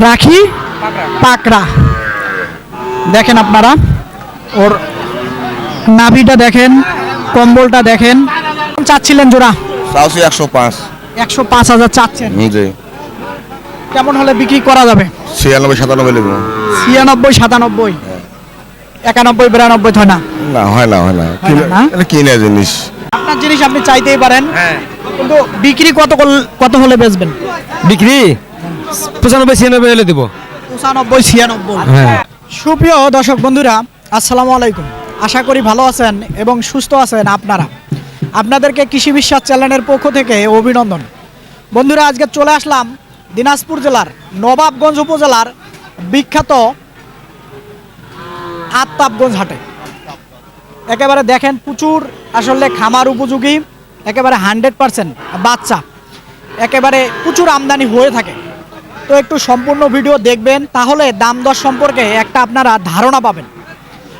রাখি? পাকড়া। দেখেন আপনারা ওর নাভিটা দেখেন কম্বলটা দেখেন। চাচ্ছিলেন জোড়া? একশো পাঁচ। একশো পাঁচ হাজার চাচ্ছেন। জি। কেমন হলে বিক্রি করা যাবে? ছিয়ানব্বই সাতানব্বই নেব। ছিয়ানব্বই সাতানব্বই? একানব্বই বিরানব্বই হয় না? না হয় না হয় না। কিনে জিনিস। আপনার জিনিস আপনি চাইতেই পারেন। হ্যাঁ। কিন্তু বিক্রি কত করল- কত হলে বেচবেন? বিক্রি? পঁচানব্বই ছিয়ানব্বই হলে দেবো। পঁচানব্বই ছিয়ানব্বই। হ্যাঁ। সুপ্রিয় দর্শক বন্ধুরা আসসালামু আলাইকুম। আশা করি ভালো আছেন এবং সুস্থ আছেন আপনারা। আপনাদেরকে কৃষি বিশ্বাস চ্যানেলের পক্ষ থেকে অভিনন্দন। বন্ধুরা আজকে চলে আসলাম দিনাজপুর জেলার নবাবগঞ্জ উপজেলার বিখ্যাত আত্মাবগঞ্জ হাটে। একেবারে দেখেন প্রচুর আসলে খামার উপযোগী একেবারে হান্ড্রেড পারসেন্ট বাচ্চা। একেবারে প্রচুর আমদানি হয়ে থাকে। তো একটু সম্পূর্ণ ভিডিও দেখবেন তাহলে দাম দর সম্পর্কে একটা আপনারা ধারণা পাবেন।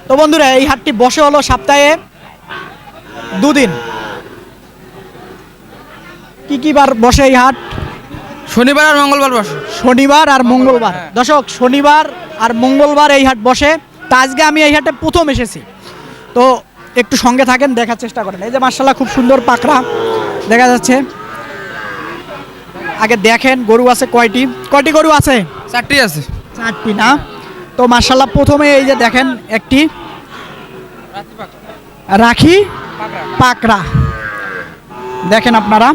তো বন্ধুরা এই হাটটি বসে হলো সপ্তাহে দুদিন। কি কি বার বসে এই হাট? শনিবার আর মঙ্গলবার বসে। শনিবার আর মঙ্গলবার। দর্শক শনিবার আর মঙ্গলবার এই হাট বসে। তা আজকে আমি এই হাটে প্রথম এসেছি। তো একটু সঙ্গে থাকেন দেখার চেষ্টা করেন। এই যে মার্শাল্লাহ খুব সুন্দর পাকড়া দেখা যাচ্ছে। আগে দেখেন গরু আছে কয়টি? কয়টি গরু আছে? চারটি আছে। চারটি না? তো মার্শাল্লাহ প্রথমে এই যে দেখেন একটি। রাখি পাকড়া। দেখেন আপনারা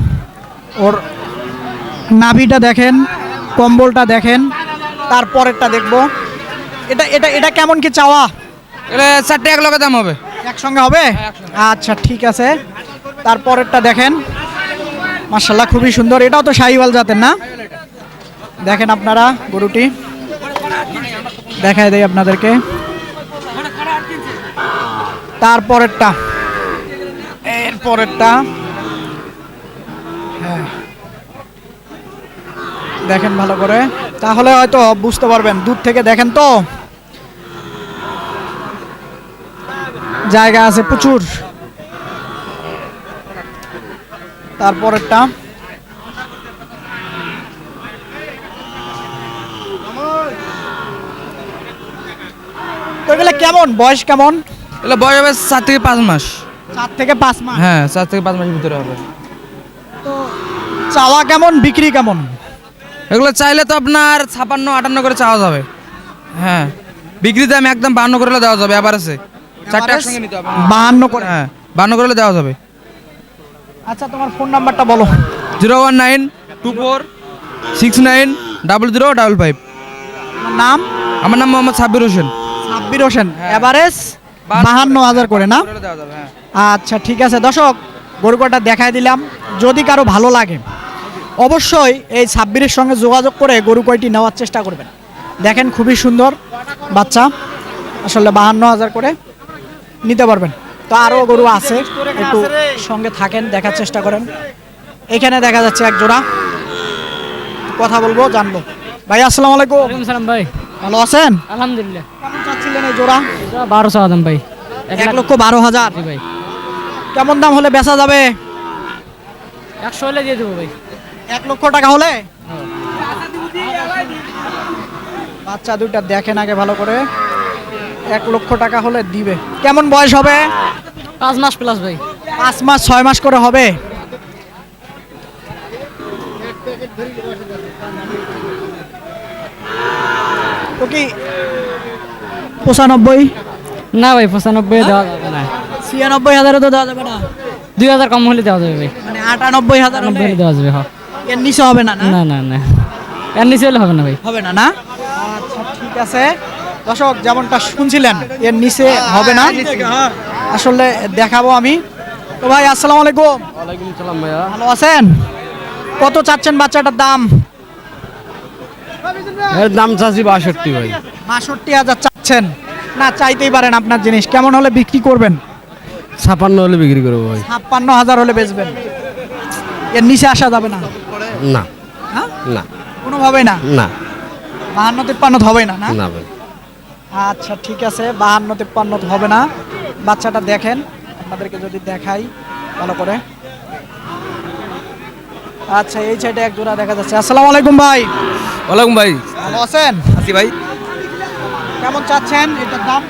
ওর নাভিটা দেখেন কম্বলটা দেখেন তারপরেরটা দেখব। এটা এটা এটা কেমন কি চাওয়া? এটা চারটে এক লগে দাম হবে। একসঙ্গে হবে? আচ্ছা ঠিক আছে। তারপরেরটা দেখেন মার্শাল্লাহ খুবই সুন্দর। এটাও তো শাহিওয়াল জাতের না? দেখেন আপনারা গরুটি। দেখায় দেয় আপনাদেরকে। তারপরেরটা। এরপরেরটা। হ্যাঁ। দেখেন ভালো করে। তাহলে হয়তো বুঝতে পারবেন, দূর থেকে দেখেন তো। জায়গা আছে প্রচুর। তারপরেরটা। এগুলো কেমন? বয়স কেমন? এগুলো বয়স হবে চার থেকে পাঁচ মাস। চার থেকে পাঁচ মাস? হ্যাঁ চার থেকে পাঁচ মাসের ভিতরে হবে। তো চাওয়া কেমন বিক্রি কেমন? এগুলো চাইলে তো আপনার ছাপান্ন আটান্ন করে চাওয়া যাবে। হ্যাঁ বিক্রি দাম একদম বান্ন করে দেওয়া যাবে আবার আছে চারটে একসঙ্গে নিতে হবে। বাহান্ন করে। হ্যাঁ বান্ন করে দেওয়া যাবে। আচ্ছা তোমার ফোন নাম্বারটা বলো। Zero one nine two four six nine double zero double five. নাম? আমার নাম মোহাম্মদ সাব্বির হোসেন। সাব্বির হোসেন। এভারেজ বাহান্ন হাজার করে না? হ্যাঁ। আচ্ছা ঠিক আছে। দর্শক গরু কটা দেখাই দিলাম। যদি কারও ভালো লাগে অবশ্যই এই ছাব্বিরের সঙ্গে যোগাযোগ করে গরু কয়টি নেওয়ার চেষ্টা করবেন। দেখেন খুবই সুন্দর বাচ্চা। আসলে বাহান্ন হাজার করে নিতে পারবেন। তো আরও গরু আছে একটু সঙ্গে থাকেন দেখার চেষ্টা করেন। এখানে দেখা যাচ্ছে এক জোড়া। কথা বলব জানব। ভাই আসসালামু আলাইকুম। সালাম ভাই। ভালো আছেন? আলহামদুলিল্লাহ। কেমন চাচ্ছিলেন এই জোড়া? বারোশো আদাম ভাই। এক লক্ষ বারো হাজার। ভাই। কেমন দাম হলে বেচা যাবে? একশো হলে দিয়ে দেবো ভাই। এক লক্ষ টাকা হলে? বাচ্চা দুইটা দেখেন আগে ভালো করে। এক লক্ষ টাকা হলে দিবে। কেমন বয়স হবে? পাঁচ মাস প্লাস ভাই। পাঁচ মাস ছয় মাস করে হবে? পঁচানব্বই? না ভাই পঁচানব্বই দেওয়া যাবে না। ছিয়ানব্বই হাজারে তো দেওয়া যাবে না? দুই হাজার কম হলে দেওয়া যাবে ভাই। মানে আটানব্বই হাজার নব্বই হলে দেওয়া যাবে হ্যাঁ এর নিচে হবে না না? না না না। এর নিচে হলে হবে না ভাই। হবে না না? আচ্ছা ঠিক আছে। দর্শক যেমনটা শুনছিলেন এর নিচে হবে না। আসলে দেখাবো আমি। তো ভাই আসসালামু আলাইকুম। ওয়ালাইকুম সালাম ভাইয়া। ভালো আছেন? কত চাচ্ছেন বাচ্চাটার দাম? এর দাম চাচ্ছি বাষট্টি ভাই। বাষট্টি হাজার চাচ্ছেন। না চাইতেই পারেন আপনার জিনিস। কেমন হলে বিক্রি করবেন? ছাপান্ন হলে বিক্রি করব ভাই। ছাপ্পান্ন হাজার হলে বেচবেন। এর নিচে আসা যাবে না? না। হ্যাঁ? না। কোনোভাবেই না? না। বাহান্ন তিপ্পান্ন হবে না না? না ভাই। আচ্ছা ঠিক আছে। বাহান্ন তিপ্পান্ন হবে না। বাচ্চাটা দেখেন আপনাদেরকে যদি দেখাই ভালো করে। আচ্ছা এই সাইডে এক জোড়া দেখা যাচ্ছে। আসসালামু আলাইকুম ভাই। ওয়ালাইকুম ভাই। ভালো আছেন? আছি ভাই। কেমন চাচ্ছেন এটার দাম?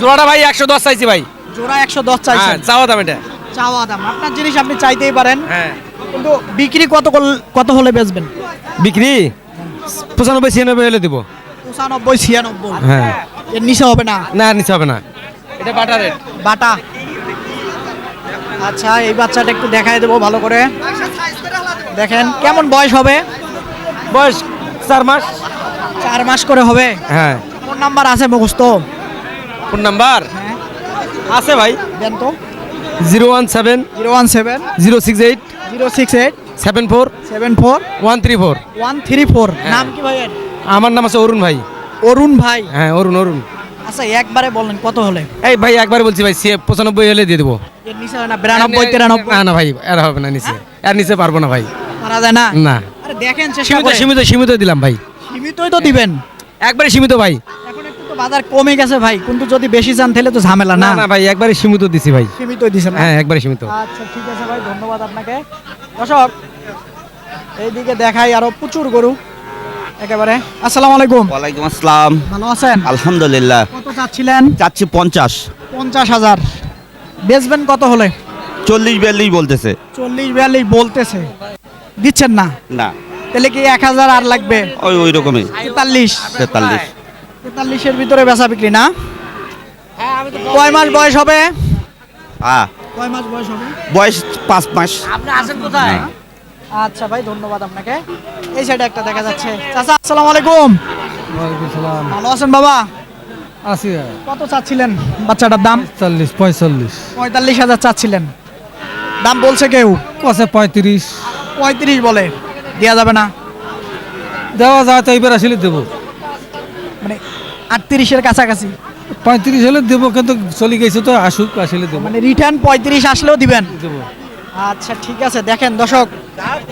জোড়াটা ভাই একশো দশ চাইছি ভাই। জোড়া একশো দশ হ্যাঁ চাওয়া দাম এটা। চাওয়া দাম। আপনার জিনিস আপনি চাইতেই পারেন। হ্যাঁ। কিন্তু বিক্রি কত কত হলে বেচবেন? বিক্রি? পঁচানব্বই ছিয়ানব্বই হলে দিব। পঁচানব্বই ছিয়ানব্বই। হ্যাঁ। এর নিচে হবে না? না নিতে হবে না। এটা বাটা রেট বাটা। আচ্ছা এই বাচ্চাটা একটু দেখাই দেবো ভালো করে। দেখেন কেমন বয়স হবে? বয়স চার মাস। চার মাস করে হবে? হ্যাঁ। ফোন নাম্বার আছে মুখস্থ? Phone number? হ্যাঁ। আছে ভাই। দেন তো। Zero one seven. Zero one seven. Zero six eight. Zero six eight. Seven four. Seven four. One three four. One three four. নাম কি ভাইয়ের? আমার নাম আছে অরুণ ভাই। অরুণ ভাই। হ্যাঁ অরুণ অরুণ। আচ্ছা একবারে বলেন কত হলে? এই ভাই একবার বলছি ভাই সে পঁচানব্বই হলে দিয়ে দেবো। এর নিচে হয় না বিরানব্বই তিরানব্বই? না না ভাই আর হবে না নিচে। আর নিচে পারব না ভাই। যায় না? না। আরে দেখেন চেষ্টা সীমিত করে সীমিত সীমিত দিলাম ভাই। সীমিতই তো দিবেন। একবারে সীমিত ভাই। এখন একটু তো বাজার কমে গেছে ভাই কিন্তু যদি বেশি চান তাহলে তো ঝামেলা না। না না ভাই একবারে সীমিত দিছি ভাই। সীমিতই দিছেন হ্যাঁ একবারে সীমিত। আচ্ছা ঠিক আছে ভাই ধন্যবাদ আপনাকে। দর্শক এইদিকে দেখাই আরও প্রচুর গরু। একেবারে। আসসালামু আলাইকুম। ওয়ালাইকুম আসসালাম। ভালো আছেন? আলহামদুলিল্লাহ। কত চাচ্ছিলেন? চাচ্ছি পঞ্চাশ। পঞ্চাশ হাজার। বেচবেন কত হলে? চল্লিশ বিয়াল্লিশ বলতেছে। চল্লিশ বিয়াল্লিশ বলতেছে। দিচ্ছেন না? না। তাহলে কি এক হাজার আর লাগবে? ওই ওই রকমই। তেতাল্লিশ। তেতাল্লিশ। তেতাল্লিশের ভিতরে বেচা বিক্রি না? কয় মাস বয়স হবে? হ্যাঁ কয় মাস বয়স হবে? বয়স পাঁচ মাস। আচ্ছা ভাই ধন্যবাদ আপনাকে। এই সাইডে একটা দেখা যাচ্ছে। চাচা আসসালামু আলাইকুম। ভালো আছেন বাবা? আশি কত চাচ্ছিলেন বাচ্চাটার দাম? চল্লিশ পঁয়তাল্লিশ পঁয়তাল্লিশ হাজার চাচ্ছিলেন। দাম বলছে কেউ? কষে পঁয়ত্রিশ। পঁয়ত্রিশ বলে। দেওয়া যাবে না? দেওয়া যায় তো এইবার আসলে দেবো। মানে আটত্রিশের কাছাকাছি। পঁয়ত্রিশ হলে দেবো কিন্তু চলে গেছে তো আসুক আসলে দেবো। মানে রিটার্ন পঁয়ত্রিশ আসলেও দিবেন। দেবো। আচ্ছা ঠিক আছে। দেখেন দর্শক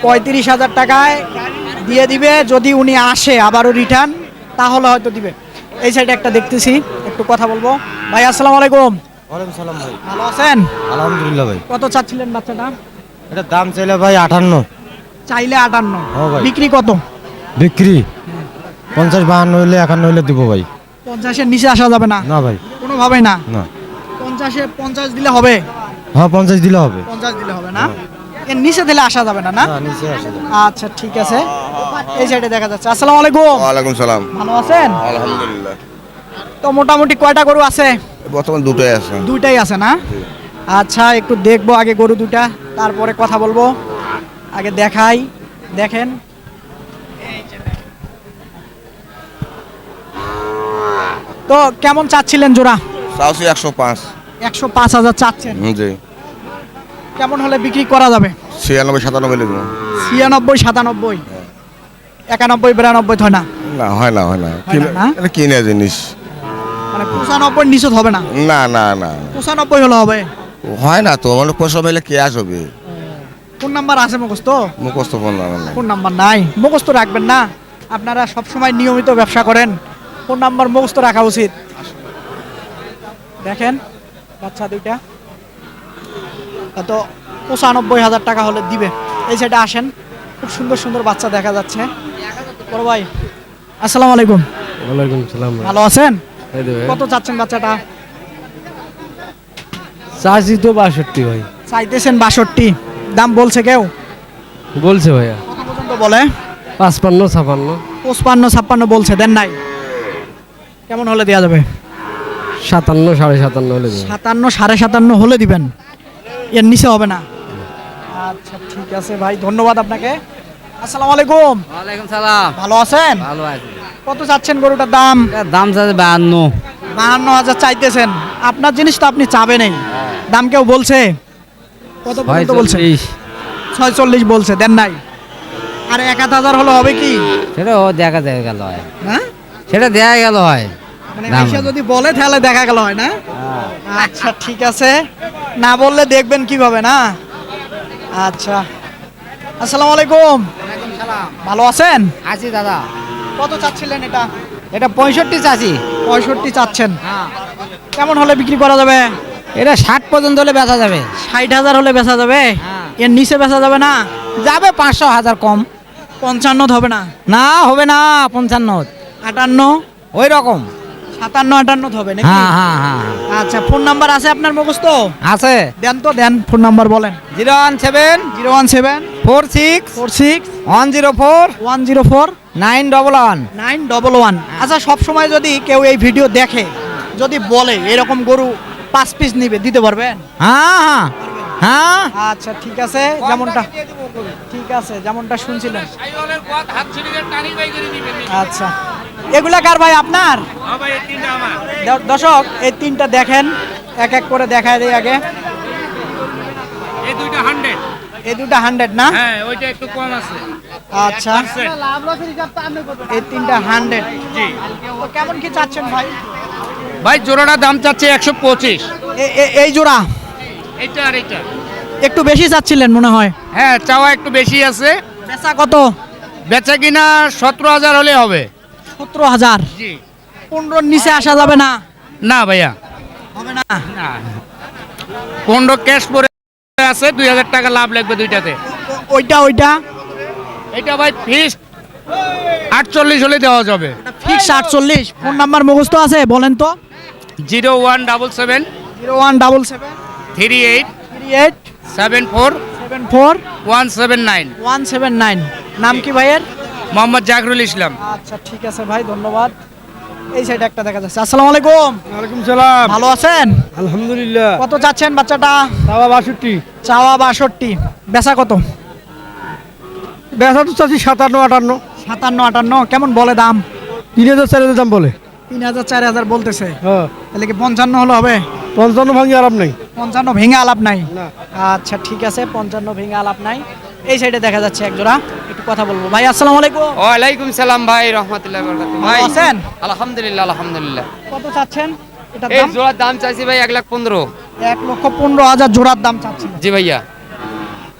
পঁয়ত্রিশ হাজার টাকায় দিয়ে দিবে। যদি উনি আসে আবারও রিটার্ন তাহলে হয়তো দিবে। এই সাইডে একটা দেখতেছি একটু কথা বলব। ভাই আসসালামু আলাইকুম। ওয়ালাইকুম সালাম ভাই। ভালো আছেন? আলহামদুলিল্লাহ ভাই। কত চাচ্ছিলেন বাচ্চাটা? এটা দাম চাইলে ভাই আটান্ন। চাইলে আটান্ন। হ্যাঁ বিক্রি কত? বিক্রি? পঞ্চাশ বাহান্ন হইলে একান্ন হইলে দেবো ভাই। পঞ্চাশের নিচে আসা যাবে না? না ভাই। কোনোভাবেই না? না। পঞ্চাশে পঞ্চাশ দিলে হবে? হ্যাঁ পঞ্চাশ দিলে হবে। পঞ্চাশ দিলে হবে না? এর নিচে দিলে আসা যাবে না না? না নিচে আসে আচ্ছা ঠিক আছে। এই সাইডে দেখা যাচ্ছে। আসসালামু আলাইকুম। ওয়ালাইকুম সালাম। ভালো আছেন? আলহামদুলিল্লাহ। তো মোটামুটি কয়টা গরু আছে? বর্তমান দুটোই আছে। দুইটাই আছে না? আচ্ছা একটু দেখব আগে গরু দুটা তারপরে কথা বলব। আগে দেখাই দেখেন। তো কেমন চাচ্ছিলেন জোড়া? চাওছি একশো পাঁচ। একশো পাঁচ হাজার চাচ্ছেন। জি। কেমন হলে বিক্রি করা যাবে? ছিয়ানব্বই সাতানব্বই লিখব। ছিয়ানব্বই সাতানব্বই? একানব্বই বিরানব্বই হয় না? না হয় না হয় না। কিনে- এটা কিনে জিনিস। মানে পঁচানব্বই নিচত হবে না? না না না। পঁচানব্বই হলে হবে? হয় না তো মানে পয়সা মেলে কে আসবে? ফোন নাম্বার আছে মুখস্থ? মুখস্থ ফোন না না ফোন নাম্বার নাই? মুখস্থ রাখবেন না। আপনারা সবসময় নিয়মিত ব্যবসা করেন। ফোন নাম্বার মুখস্থ রাখা উচিত। দেখেন বাচ্চা দুইটা। তো পঁচানব্বই হাজার টাকা হলে দিবে। এই সাইডে আসেন। খুব সুন্দর সুন্দর বাচ্চা দেখা যাচ্ছে। বড় ভাই আসসালামু আলাইকুম। ওয়ালাইকুম সালাম ভালো আছেন? কত চাচ্ছেন বাচ্চাটা? চাষি তো বাষট্টি ভাই। চাইতেছেন বাষট্টি। দাম বলছে কেউ? বলছে ভাইয়া। পর্যন্ত বলে। পাঁচপান্ন ছাপান্ন। পঁচপান্ন ছাপ্পান্ন বলছে দেন নাই। কেমন হলে দেওয়া যাবে? সাতান্ন সাড়ে সাতান্ন হলে সাতান্ন সাড়ে সাতান্ন হলে দিবেন। এর নিচে হবে না। আচ্ছা ঠিক আছে ভাই ধন্যবাদ আপনাকে। আসসালামু আলাইকুম। ওয়ালাইকুম সালাম। ভালো আছেন? ভালো আছি। কত চাচ্ছেন গরুটার দাম? দাম চাচ্ছে বাহান্ন। বাহান্ন হাজার চাইতেছেন। আপনার জিনিস তো আপনি চাবেনই। দাম কেউ বলছে? কত পর্যন্ত বলছে? পঁয়তাল্লিশ ছয় চল্লিশ বলছে দেন নাই। আর এক আধ হাজার হলে হবে কি? সেটা ও দেখা দেখা গেল হয়। হ্যাঁ? সেটা দেখা গেল হয়। মানে। যদি বলে তাহলে দেখা গেল হয় না? আচ্ছা ঠিক আছে। না বললে দেখবেন কীভাবে না? আচ্ছা। আসসালামু আলাইকুম। ভালো আছেন? আছি দাদা। কত চাচ্ছিলেন এটা? এটা পঁয়ষট্টি চাষি পঁয়ষট্টি চাচ্ছেন। কেমন হলে বিক্রি করা যাবে? এটা ষাট পর্যন্ত হলে বেচা যাবে। ষাট হাজার হলে বেচা যাবে? হ্যাঁ। এর নিচে বেচা যাবে না? যাবে পাঁচশো হাজার কম। পঞ্চান্ন হবে না? না হবে না পঞ্চান্ন। আটান্ন? ওই রকম। সাতান্ন আটান্ন হবে নাকি? হ্যাঁ হ্যাঁ হ্যাঁ আচ্ছা ফোন নাম্বার আছে আপনার মুখস্থ? আছে। দেন তো দেন ফোন নাম্বার বলেন। Zero one seven. Zero one seven. Four six. Four six. One zero four. One zero four. Nine double one. Nine double one. আচ্ছা সব সময় যদি কেউ এই ভিডিও দেখে যদি বলে এরকম গরু পাঁচ পিস নিবে দিতে পারবেন? হ্যাঁ হ্যাঁ। হ্যাঁ? আচ্ছা ঠিক আছে যেমনটা ঠিক আছে যেমনটা শুনছিলেন আচ্ছা। এগুলা কার ভাই আপনার? দর্শক এই তিনটা দেখেন এক এক করে দেখায় দেই আগে। এই দুইটা হান্ড্রেড এই দুটা হান্ড্রেড না? হ্যাঁ ওইটা একটু কম আছে আচ্ছা। এই তিনটা হান্ড্রেড কেমন কি চাচ্ছেন ভাই? ভাই জোড়াটা দাম চাচ্ছে একশো পঁচিশ। এই জোড়া? এটা আর এটা। একটু বেশি চাচ্ছিলেন মনে হয়। হ্যাঁ চাওয়া একটু বেশি আছে। বেচা কত? বেচা কিনা সতেরো হাজার হলে হবে। সতেরো হাজার? জি। পনেরোর নিচে আসা যাবে না? না ভাইয়া। হবে না? না। পনেরো ক্যাশ পরে আছে দুই হাজার টাকা লাভ লাগবে দুইটাতে। ওইটা ওইটা? এটা ভাই ফিক্স আটচল্লিশ হলে দেওয়া যাবে। ফিক্স আটচল্লিশ? ফোন নাম্বার মুখস্থ আছে বলেন তো। Zero one double seven. Zero one double seven. Three eight three eight seven four seven four one seven nine one seven nine নাম কি ভাইয়ের? মোহাম্মদ জাকরুল ইসলাম। আচ্ছা ঠিক আছে ভাই ধন্যবাদ। এই সাইডে একটা দেখা যাচ্ছে। আসসালামু আলাইকুম। ওয়ালাইকুম সালাম। ভালো আছেন? আলহামদুলিল্লাহ। কত চাচ্ছেন বাচ্চাটা? সাবা বাষট্টি। চাওয়া বাষট্টি। বেচা কত? বেচা তো চাচ্ছি সাতান্ন আটান্ন। সাতান্ন আটান্ন। কেমন বলে দাম? তিন হাজার চার হাজার দাম বলে। তিন হাজার চার হাজার বলতেছে। হ্যাঁ। তাহলে কি পঞ্চান্ন হলে হবে? পঞ্চান্ন ভাঙি আরাম নাই? পঞ্চান্ন ভেঙে আলাপ নাই। আচ্ছা ঠিক আছে পঞ্চান্ন ভেঙে আলাপ নাই। এই সাইডে দেখা যাচ্ছে এক জোড়া একটু কথা বলব। ভাই আসসালামু আলাইকুম। ওয়ালাইকুম সালাম ভাই রহমতুল্লাহ বরকাতুহ। ভালো আছেন? আলহামদুলিল্লাহ আলহামদুলিল্লাহ। কত চাচ্ছেন? এটার এই দাম? জোড়ার দাম চাইছি ভাই এক লাখ পনেরো। এক লক্ষ পনেরো হাজার জোড়ার দাম চাচ্ছি জি ভাইয়া।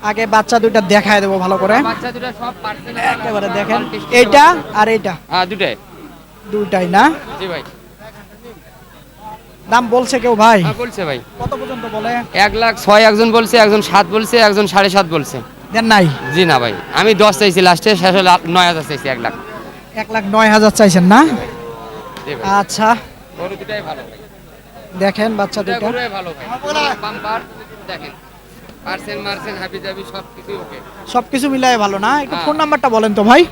আগে বাচ্চা দুইটা দেখায় দেবো ভালো করে। বাচ্চা দুটো সব পার্সেল একেবারে দেখেন। এইটা আর এইটা। হ্যাঁ দুটাই দুইটাই না? জি ভাই। দাম বলছে কেউ ভাই? হ্যাঁ বলছে ভাই। কত পর্যন্ত বলে? এক লাখ ছয় একজন বলছে একজন সাত বলছে একজন সাড়ে সাত বলছে। দেন নাই? জি না ভাই আমি দশ চাইছি লাস্টে শেষ হলে নয় হাজার চাইছি এক লাখ। এক লাখ নয় হাজার চাইছেন না? আচ্ছা। গরু দুটাই ভালো দেখেন বাচ্চা দুটা ভালো বাম্পার দেখেন। পার্সেল মার্সেল হাবি জাবি সব ওকে সবকিছু মিলাই ভালো না? একটু হ্যাঁ। ফোন নাম্বারটা বলেন তো ভাই।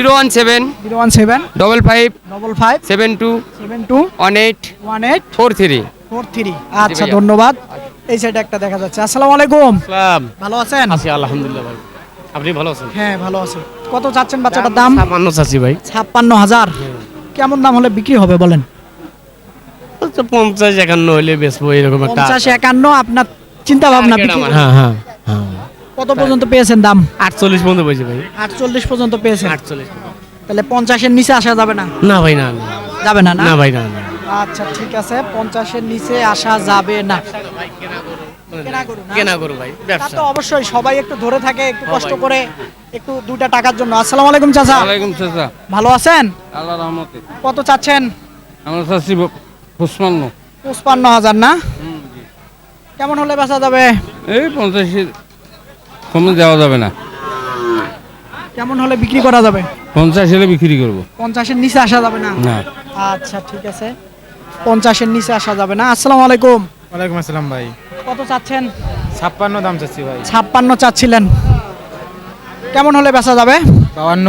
Zero one seven zero one seven double five double five seven two seven two one eight one eight four three four three আচ্ছা ধন্যবাদ। এই সাইডে একটা দেখা যাচ্ছে। আসসালামু আলাইকুম। সালাম ভালো আছেন? আছি আলহামদুলিল্লাহ ভাই আপনি ভালো আছেন? হ্যাঁ ভালো আছে। কত চাচ্ছেন বাচ্চাটার দাম? সামান্য চাচ্ছি ভাই। ছাপ্পান্ন হাজার। কেমন দাম হলে বিক্রি হবে বলেন? আচ্ছা, পঞ্চাশ একান্ন হইলে বেচবো এরকম একটা পঞ্চাশ একান্ন আপনার চিন্তা ভাবনা বিক্রি হ্যাঁ হ্যাঁ হ্যাঁ। কত পর্যন্ত পেয়েছেন দাম? আটচল্লিশ পর্যন্ত বলছি ভাই। আটচল্লিশ পর্যন্ত পেয়েছেন। আটচল্লিশ তাহলে পঞ্চাশের নিচে আসা যাবে না? না ভাই না। যাবে না না? ভাই না। আচ্ছা ঠিক আছে। পঞ্চাশের নিচে আসা যাবে না। কেনা করো ভাই তা ব্যবসা। তো অবশ্যই সবাই একটু ধরে থাকে একটু কষ্ট করে একটু দুইটা টাকার জন্য। আসসালামু আলাইকুম চাচা। ওয়ালাইকুম সালাম ভালো আছেন? আল্লাহ রহমতে। কত চাচ্ছেন? আমরা চাচ্ছি পুষ্পান্ন পঁচপান্ন। হাজার না? কেমন হলে বেচা যাবে? এই পঞ্চাশের কমে দেওয়া যাবে না। কেমন হলে বিক্রি করা যাবে? পঞ্চাশ হলে বিক্রি করব। পঞ্চাশের নিচে আসা যাবে না? না। আচ্ছা ঠিক আছে। পঞ্চাশের নিচে আসা যাবে না। আসসালামু আলাইকুম। ওয়ালাইকুম আসসালাম ভাই। কত চাচ্ছেন? ছাপ্পান্ন দাম চাচ্ছি ভাই। ছাপ্পান্ন চাচ্ছিলেন। কেমন হলে বেচা যাবে? বাউান্ন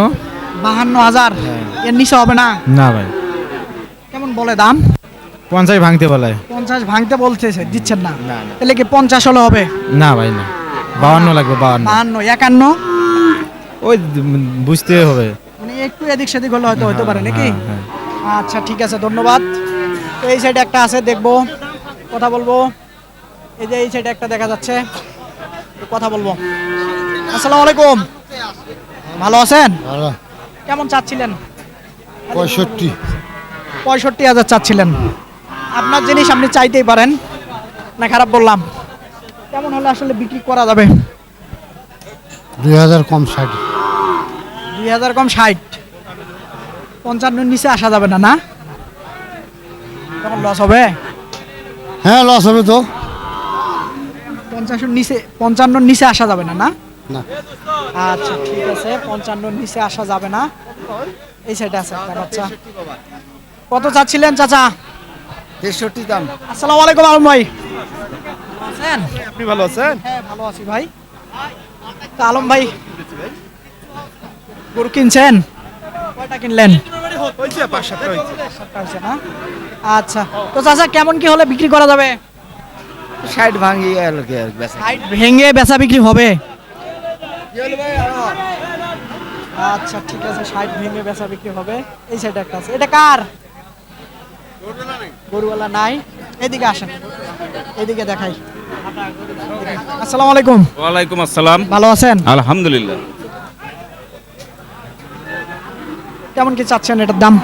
বাহান্ন হাজার। এর নিচে হবে না? না ভাই। কেমন বলে দাম? পঞ্চাশ ভাঙতে বলে। পঞ্চাশ ভাঙতে বলতেছে দিচ্ছেন না। তাহলে কি পঞ্চাশ হলে হবে? না ভাই না। বাউান্ন লাগবে বাউান্ন। বাহান্ন একান্ন? ওই বুঝতে হবে। মানে একটু এদিক সেদিক হলে হয়তো হতে পারে নাকি? হ্যাঁ, আচ্ছা ঠিক আছে ধন্যবাদ। তো এই সাইডে একটা আছে দেখব কথা বলব। এই যে এই সাইডে একটা দেখা যাচ্ছে কথা বলব। আসসালামু আলাইকুম। ভালো আছেন? কেমন চাচ্ছিলেন? পঁয়ষট্টি। পঁয়ষট্টি হাজার চাচ্ছিলেন। আপনার জিনিস আপনি চাইতেই পারেন। না খারাপ বললাম। কেমন হলে আসলে বিক্রি করা যাবে? দুই হাজার কম ষাট। দুই হাজার কম ষাট। পঞ্চান্নর নিচে আসা যাবে না না? তখন লস হবে? হ্যাঁ লস হবে তো। পঞ্চাশের নিচে পঞ্চান্নর নিচে আসা যাবে না না? না। আচ্ছা ঠিক আছে। পঞ্চান্নর নিচে আসা যাবে না। এই সাইডে আছে একটা বাচ্চা। কত চাচ্ছিলেন চাচা? তেষট্টি দাম। আসসালামু আলাইকুম আলম ভাই। আছেন? আপনি ভালো আছেন? হ্যাঁ ভালো আছি ভাই। তা আলম ভাই গরু কিনছেন? কয়টা কিনলেন? আচ্ছা তো চাচা কেমন কি হলে বিক্রি করা যাবে? ষাট ভাঙি গেল কি আর বেচা। সাইড ভেঙে বেচা বিক্রি হবে? আচ্ছা ঠিক আছে সাইড ভেঙে বেচা বিক্রি হবে। এই সাইডে একটা আছে। এটা কার? গরুওয়ালা নাই। এদিকে আসেন। এদিকে দেখাই। আসসালামু আলাইকুম। ওয়ালাইকুম আসসালাম। ভালো আছেন? আলহামদুলিল্লাহ। কেমন কি চাচ্ছেন এটার দাম?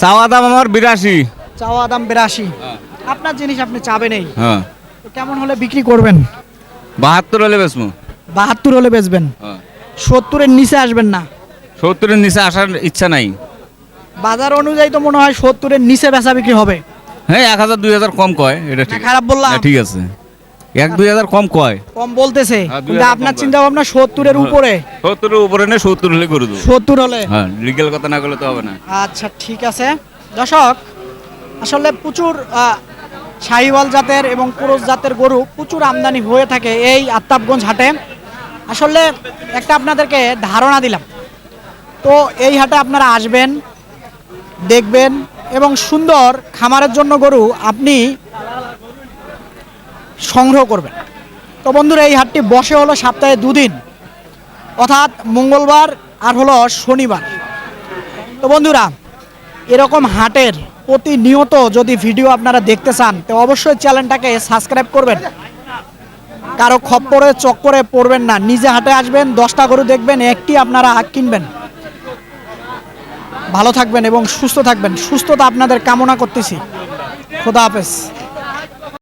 চাওয়া দাম আমার বিরাশি। চাওয়া দাম বিরাশি। আপনার জিনিস আপনি চাবেনই হ্যাঁ। কেমন হলে বিক্রি করবেন? বাহাত্তর হলে বেসমু বাহাত্তর হলে বেচবেন? হ্যাঁ। সত্তরের নিচে আসবেন না? সত্তরের নিচে আসার ইচ্ছা নাই। বাজার অনুযায়ী তো মনে হয় সত্তরের নিচে বেচা বিক্রি হবে। হ্যাঁ এক হাজার দুই হাজার কম কয় এটা খারাপ বললাম? ঠিক আছে। এক দুই হাজার কম কয়? কম বলতেছে। হ্যাঁ, কিন্তু আপনার চিন্তা ভাবনা সত্তরের উপরে। সত্তরের উপরে সত্তর হলে করে দেবো। সত্তর হলে। হ্যাঁ লিগেল কথা না করলে তো হবে না। আচ্ছা ঠিক আছে। দর্শক আসলে প্রচুর শাহিওয়াল জাতের এবং পুরুষ জাতের গরু প্রচুর আমদানি হয়ে থাকে এই আত্তাবগঞ্জ হাটে। আসলে একটা আপনাদেরকে ধারণা দিলাম। তো এই হাটে আপনারা আসবেন দেখবেন এবং সুন্দর খামারের জন্য গরু আপনি সংগ্রহ করবেন। তো বন্ধুরা, এই হাটটি বসে হলো সপ্তাহে দুদিন। অর্থাৎ মঙ্গলবার আর হলো শনিবার। তো বন্ধুরা, এরকম হাটের প্রতিনিয়ত যদি ভিডিও আপনারা দেখতে চান, তো অবশ্যই চ্যানেলটাকে সাবস্ক্রাইব করবেন। কারও খপ্পরে, চক্করে পড়বেন না। নিজে হাটে আসবেন, দশটা গরু দেখবেন, একটি আপনারা কিনবেন। ভালো থাকবেন এবং সুস্থ থাকবেন। সুস্থতা আপনাদের কামনা করতেছি। খোদা হাফেজ।